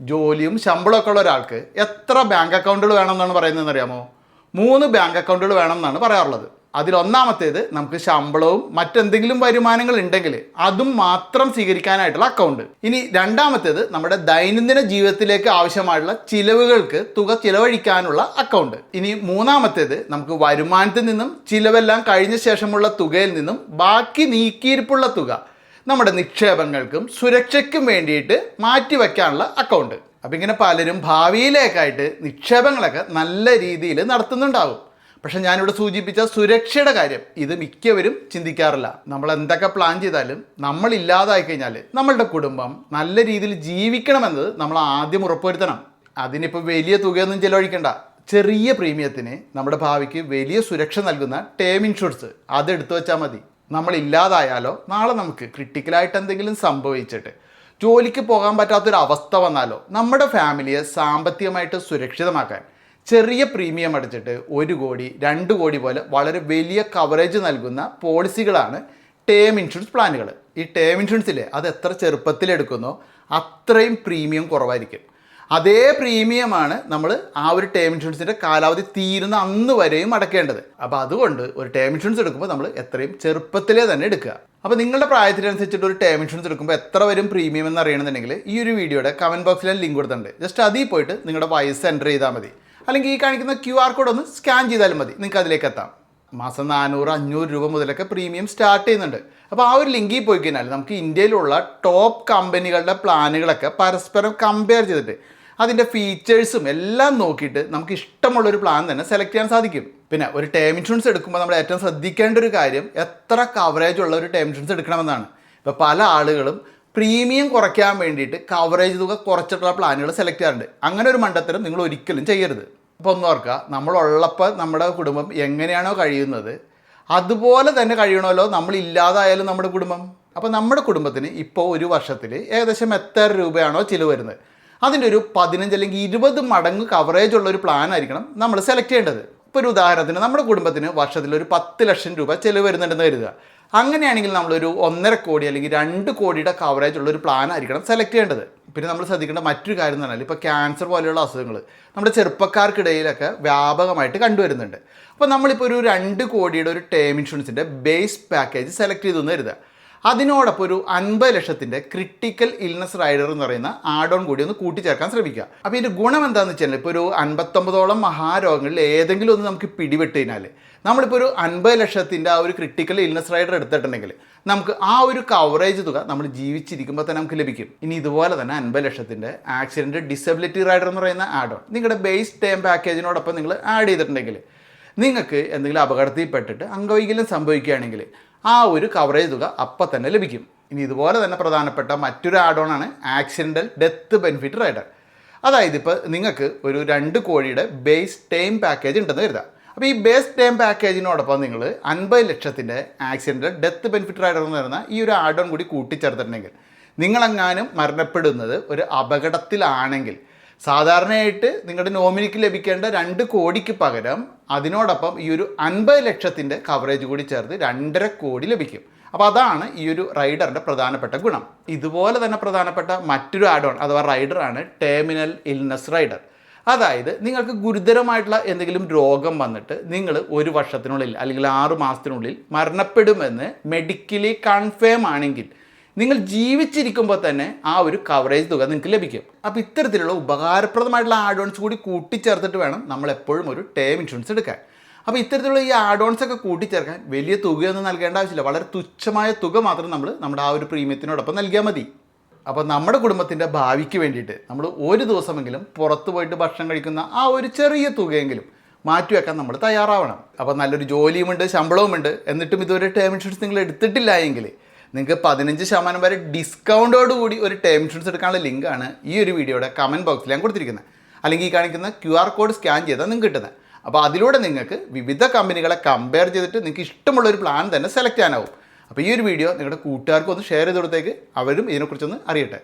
ജോലിയും ശമ്പളമൊക്കെ ഉള്ള ഒരാൾക്ക് എത്ര ബാങ്ക് അക്കൗണ്ടുകൾ വേണമെന്നാണ് പറയുന്നതെന്ന് അറിയാമോ? മൂന്ന് ബാങ്ക് അക്കൗണ്ടുകൾ വേണമെന്നാണ് പറയാറുള്ളത്. അതിലൊന്നാമത്തേത് നമുക്ക് ശമ്പളവും മറ്റെന്തെങ്കിലും വരുമാനങ്ങൾ ഉണ്ടെങ്കിൽ അതും മാത്രം സ്വീകരിക്കാനായിട്ടുള്ള അക്കൗണ്ട് ഇനി രണ്ടാമത്തേത് നമ്മുടെ ദൈനംദിന ജീവിതത്തിലേക്ക് ആവശ്യമായിട്ടുള്ള ചിലവുകൾക്ക് തുക ചിലവഴിക്കാനുള്ള അക്കൗണ്ട് ഇനി മൂന്നാമത്തേത് നമുക്ക് വരുമാനത്തിൽ നിന്നും ചിലവെല്ലാം കഴിഞ്ഞ ശേഷമുള്ള തുകയിൽ നിന്നും ബാക്കി നീക്കിയിരിപ്പുള്ള തുക. നമ്മുടെ നിക്ഷേപങ്ങൾക്കും സുരക്ഷയ്ക്കും വേണ്ടിയിട്ട് മാറ്റിവെക്കാനുള്ള അക്കൗണ്ട് അപ്പം ഇങ്ങനെ പലരും ഭാവിയിലേക്കായിട്ട് നിക്ഷേപങ്ങളൊക്കെ നല്ല രീതിയിൽ നടത്തുന്നുണ്ടാവും. പക്ഷെ ഞാനിവിടെ സൂചിപ്പിച്ച സുരക്ഷയുടെ കാര്യം ഇത് മിക്കവരും ചിന്തിക്കാറില്ല. നമ്മൾ എന്തൊക്കെ പ്ലാൻ ചെയ്താലും നമ്മൾ ഇല്ലാതായി കഴിഞ്ഞാൽ നമ്മളുടെ കുടുംബം നല്ല രീതിയിൽ ജീവിക്കണമെന്നത് നമ്മൾ ആദ്യം ഉറപ്പുവരുത്തണം. അതിനിപ്പോൾ വലിയ തുകയൊന്നും ചിലവഴിക്കേണ്ട. ചെറിയ പ്രീമിയത്തിന് നമ്മുടെ ഭാവിക്ക് വലിയ സുരക്ഷ നൽകുന്ന ടേം ഇൻഷുറൻസ് അത് എടുത്തു വെച്ചാൽ മതി. നമ്മൾ ഇല്ലാതായാലോ നാളെ നമുക്ക് ക്രിട്ടിക്കലായിട്ട് എന്തെങ്കിലും സംഭവിച്ചിട്ട് ജോലിക്ക് പോകാൻ പറ്റാത്തൊരു അവസ്ഥ വന്നാലോ നമ്മുടെ ഫാമിലിയെ സാമ്പത്തികമായിട്ട് സുരക്ഷിതമാക്കാൻ ചെറിയ പ്രീമിയം അടച്ചിട്ട് ഒരു കോടി രണ്ട് കോടി പോലെ വളരെ വലിയ കവറേജ് നൽകുന്ന പോളിസികളാണ് ടേം ഇൻഷുറൻസ് പ്ലാനുകൾ ഈ ടേം ഇൻഷുറൻസിലെ അത് എത്ര ചെറുപ്പത്തിലെടുക്കുന്നോ അത്രയും പ്രീമിയം കുറവായിരിക്കും. അതേ പ്രീമിയമാണ് നമ്മൾ ആ ഒരു ടേം ഇൻഷുറൻസിന്റെ കാലാവധി തീരുന്ന അന്ന് വരെയും അടക്കേണ്ടത്. അപ്പോൾ അതുകൊണ്ട് ഒരു ടേം ഇൻഷുറൻസ് എടുക്കുമ്പോൾ നമ്മൾ എത്രയും ചെറുപ്പത്തിലേ തന്നെ എടുക്കുക. അപ്പോൾ നിങ്ങളുടെ പ്രായത്തിനനുസരിച്ചിട്ട് ഒരു ടേം ഇൻഷുറൻസ് എടുക്കുമ്പോൾ എത്ര വരും പ്രീമിയം എന്ന് അറിയണമെന്നുണ്ടെങ്കിൽ ഈ ഒരു വീഡിയോയുടെ കമന്റ് ബോക്സിൽ ലിങ്ക് കൊടുത്തിട്ടുണ്ട്. ജസ്റ്റ് അതിൽ പോയിട്ട് നിങ്ങളുടെ വയസ്സ് എന്റർ ചെയ്താൽ മതി. അല്ലെങ്കിൽ ഈ കാണിക്കുന്ന ക്യു ആർ കോഡ് ഒന്ന് സ്കാൻ ചെയ്താലും മതി. നിങ്ങൾക്ക് അതിലേക്ക് എത്താം. മാസം നാനൂറ് അഞ്ഞൂറ് രൂപ മുതലൊക്കെ പ്രീമിയം സ്റ്റാർട്ട് ചെയ്യുന്നുണ്ട്. അപ്പോൾ ആ ഒരു ലിങ്കിൽ പോയി കഴിഞ്ഞാൽ നമുക്ക് ഇന്ത്യയിലുള്ള ടോപ്പ് കമ്പനികളുടെ പ്ലാനുകളൊക്കെ പരസ്പരം കമ്പയർ ചെയ്തിട്ട് അതിന്റെ ഫീച്ചേഴ്സും എല്ലാം നോക്കിയിട്ട് നമുക്ക് ഇഷ്ടമുള്ളൊരു പ്ലാൻ തന്നെ സെലക്ട് ചെയ്യാൻ സാധിക്കും. പിന്നെ ഒരു ടേം ഇൻഷുറൻസ് എടുക്കുമ്പോൾ നമ്മൾ ഏറ്റവും ശ്രദ്ധിക്കേണ്ട ഒരു കാര്യം എത്ര കവറേജ് ഉള്ള ഒരു ടേം ഇൻഷുറൻസ് എടുക്കണമെന്നാണ്. ഇപ്പോൾ പല ആളുകളും പ്രീമിയം കുറയ്ക്കാൻ വേണ്ടിയിട്ട് കവറേജ് തുക കുറച്ചിട്ടുള്ള പ്ലാനുകൾ സെലക്ട് ചെയ്യാറുണ്ട്. അങ്ങനെ ഒരു മണ്ടത്തരം നിങ്ങൾ ഒരിക്കലും ചെയ്യരുത്. അപ്പോൾ ഒന്ന് ഓർക്കുക നമ്മളുള്ളപ്പോൾ നമ്മുടെ കുടുംബം എങ്ങനെയാണോ കഴിയുന്നത് അതുപോലെ തന്നെ കഴിയണമല്ലോ നമ്മൾ ഇല്ലാതായാലും നമ്മുടെ കുടുംബം. അപ്പോൾ നമ്മുടെ കുടുംബത്തിന് ഇപ്പോൾ ഒരു വർഷത്തിൽ ഏകദേശം എത്ര രൂപയാണോ ചിലവ് വരുന്നത്? അതിന്റെ ഒരു പതിനഞ്ച് അല്ലെങ്കിൽ ഇരുപത് മടങ്ങ് കവറേജ് ഉള്ള ഒരു പ്ലാൻ ആയിരിക്കണം നമ്മൾ സെലക്ട് ചെയ്യേണ്ടത്. ഇപ്പോൾ ഒരു ഉദാഹരണത്തിന് നമ്മുടെ കുടുംബത്തിന് വർഷത്തിൽ ഒരു പത്ത് ലക്ഷം രൂപ ചിലവ് വരുന്നുണ്ടെന്ന് കരുതുക. അങ്ങനെയാണെങ്കിൽ നമ്മളൊരു ഒന്നര കോടി അല്ലെങ്കിൽ രണ്ട് കോടിയുടെ കവറേജ് ഉള്ള ഒരു പ്ലാൻ ആയിരിക്കണം സെലക്ട് ചെയ്യേണ്ടത്. പിന്നെ നമ്മൾ ശ്രദ്ധിക്കേണ്ട മറ്റൊരു കാര്യം എന്ന് പറഞ്ഞാൽ ഇപ്പോൾ ക്യാൻസർ പോലെയുള്ള അസുഖങ്ങൾ നമ്മുടെ ചെറുപ്പക്കാർക്കിടയിലൊക്കെ വ്യാപകമായിട്ട് കണ്ടുവരുന്നുണ്ട്. അപ്പോൾ നമ്മളിപ്പോൾ ഒരു രണ്ട് കോടിയുടെ ഒരു ടേം ഇൻഷുറൻസിന്റെ ബേസ് പാക്കേജ് സെലക്ട് ചെയ്തു എന്ന് കരുതുക. അതിനോടൊപ്പം ഒരു അൻപത് ലക്ഷത്തിന്റെ ക്രിട്ടിക്കൽ ഇൽനസ് റൈഡർ എന്ന് പറയുന്ന ആഡോൺ കൂടി ഒന്ന് കൂട്ടിച്ചേർക്കാൻ ശ്രമിക്കുക. അപ്പോൾ ഇതിന്റെ ഗുണം എന്താണെന്ന് വെച്ചാൽ ഇപ്പോൾ ഒരു അൻപത്തൊമ്പതോളം മഹാരോഗങ്ങളിൽ ഏതെങ്കിലും ഒന്ന് നമുക്ക് പിടിപെട്ട് കഴിഞ്ഞാൽ നമ്മളിപ്പോൾ ഒരു അൻപത് ലക്ഷത്തിന്റെ ആ ഒരു ക്രിട്ടിക്കൽ ഇൽനസ് റൈഡർ എടുത്തിട്ടുണ്ടെങ്കിൽ നമുക്ക് ആ ഒരു കവറേജ് തുക നമ്മൾ ജീവിച്ചിരിക്കുമ്പോൾ തന്നെ നമുക്ക് ലഭിക്കും. ഇനി ഇതുപോലെ തന്നെ അൻപത് ലക്ഷത്തിന്റെ ആക്സിഡന്റ് ഡിസബിലിറ്റി റൈഡർ എന്ന് പറയുന്ന ആഡ് ഓൺ നിങ്ങളുടെ ബേസ് ടേം പാക്കേജിനോടൊപ്പം നിങ്ങൾ ആഡ് ചെയ്തിട്ടുണ്ടെങ്കിൽ നിങ്ങൾക്ക് എന്തെങ്കിലും അപകടത്തിൽപ്പെട്ടിട്ട് അംഗവൈകല്യം സംഭവിക്കുകയാണെങ്കിൽ ആ ഒരു കവറേജ് തുക അപ്പം തന്നെ ലഭിക്കും. ഇനി ഇതുപോലെ തന്നെ പ്രധാനപ്പെട്ട മറ്റൊരു ആഡ് ഓൺ ആണ് ആക്സിഡന്റൽ ഡെത്ത് ബെനിഫിറ്റ് റൈഡർ അതായത് ഇപ്പോൾ നിങ്ങൾക്ക് ഒരു രണ്ട് കോടിയുടെ ബേസ് ടൈം പാക്കേജ് ഉണ്ടെന്ന് കരുതാം. അപ്പോൾ ഈ ബേസ് ടൈം പാക്കേജിനോടൊപ്പം നിങ്ങൾ അൻപത് ലക്ഷത്തിന്റെ ആക്സിഡന്റൽ ഡെത്ത് ബെനിഫിറ്റ് റൈഡർ എന്ന് പറയുന്ന ഈ ഒരു ആഡ് ഓൺ കൂടി കൂട്ടിച്ചേർത്തിട്ടുണ്ടെങ്കിൽ നിങ്ങളെങ്ങാനും മരണപ്പെടുന്നത് ഒരു അപകടത്തിലാണെങ്കിൽ സാധാരണയായിട്ട് നിങ്ങളുടെ നോമിനിക്ക് ലഭിക്കേണ്ട രണ്ട് കോടിക്ക് പകരം അതിനോടൊപ്പം ഈ ഒരു അൻപത് ലക്ഷത്തിന്റെ കവറേജ് കൂടി ചേർത്ത് രണ്ടര കോടി ലഭിക്കും. അപ്പോൾ അതാണ് ഈ ഒരു റൈഡറിന്റെ പ്രധാനപ്പെട്ട ഗുണം. ഇതുപോലെ തന്നെ പ്രധാനപ്പെട്ട മറ്റൊരു ആഡ് ഓൺ അഥവാ റൈഡറാണ് ടേമിനൽ ഇൽനസ് റൈഡർ അതായത് നിങ്ങൾക്ക് ഗുരുതരമായിട്ടുള്ള എന്തെങ്കിലും രോഗം വന്നിട്ട് നിങ്ങൾ ഒരു വർഷത്തിനുള്ളിൽ അല്ലെങ്കിൽ ആറു മാസത്തിനുള്ളിൽ മരണപ്പെടുമെന്ന് മെഡിക്കലി കൺഫേം ആണെങ്കിൽ നിങ്ങൾ ജീവിച്ചിരിക്കുമ്പോൾ തന്നെ ആ ഒരു കവറേജ് തുക നിങ്ങൾക്ക് ലഭിക്കും. അപ്പോൾ ഇത്തരത്തിലുള്ള ഉപകാരപ്രദമായിട്ടുള്ള ഓൺസ് കൂടി കൂട്ടിച്ചേർത്തിട്ട് വേണം നമ്മൾ എപ്പോഴും ഒരു ടേം ഇൻഷുറൻസ് എടുക്കാൻ. അപ്പോൾ ഇത്തരത്തിലുള്ള ഈ ആഡ് ഓൺസ് ഒക്കെ കൂട്ടിച്ചേർക്കാൻ വലിയ തുകയൊന്നും നൽകേണ്ട ആവശ്യമില്ല. വളരെ തുച്ഛമായ തുക മാത്രം നമ്മൾ നമ്മുടെ ആ ഒരു പ്രീമിയത്തിനോടൊപ്പം നൽകിയാൽ മതി. അപ്പോൾ നമ്മുടെ കുടുംബത്തിന്റെ ഭാവിക്ക് വേണ്ടിയിട്ട് നമ്മൾ ഒരു ദിവസമെങ്കിലും പുറത്ത് പോയിട്ട് ഭക്ഷണം കഴിക്കുന്ന ആ ഒരു ചെറിയ തുകയെങ്കിലും മാറ്റിവെക്കാൻ നമ്മൾ തയ്യാറാവണം. അപ്പോൾ നല്ലൊരു ജോലിയുമുണ്ട് ശമ്പളവുമുണ്ട്. എന്നിട്ടും ഇതുവരെ ടേം ഇൻഷുറൻസ് നിങ്ങൾ എടുത്തിട്ടില്ല എങ്കിൽ നിങ്ങൾക്ക് പതിനഞ്ച് ശതമാനം വരെ ഡിസ്കൗണ്ടോട് കൂടി ഒരു ടേം ഇൻഷുറൻസ് എടുക്കാനുള്ള ലിങ്കാണ് ഈ ഒരു വീഡിയോയുടെ കമന്റ് ബോക്സിൽ ഞാൻ കൊടുത്തിരിക്കുന്നത്. അല്ലെങ്കിൽ ഈ കാണിക്കുന്ന ക്യു ആർ കോഡ് സ്കാൻ ചെയ്താൽ നിങ്ങൾക്ക് കിട്ടുന്നത്. അപ്പോൾ അതിലൂടെ നിങ്ങൾക്ക് വിവിധ കമ്പനികളെ കമ്പയർ ചെയ്തിട്ട് നിങ്ങൾക്ക് ഇഷ്ടമുള്ള ഒരു പ്ലാൻ തന്നെ സെലക്ട് ചെയ്യാനാവും. അപ്പോൾ ഈ ഒരു വീഡിയോ നിങ്ങളുടെ കൂട്ടുകാർക്കൊന്ന് ഷെയർ ചെയ്ത് കൊടുത്തേക്ക്. അവരും ഇതിനെക്കുറിച്ചൊന്ന് അറിയട്ടെ.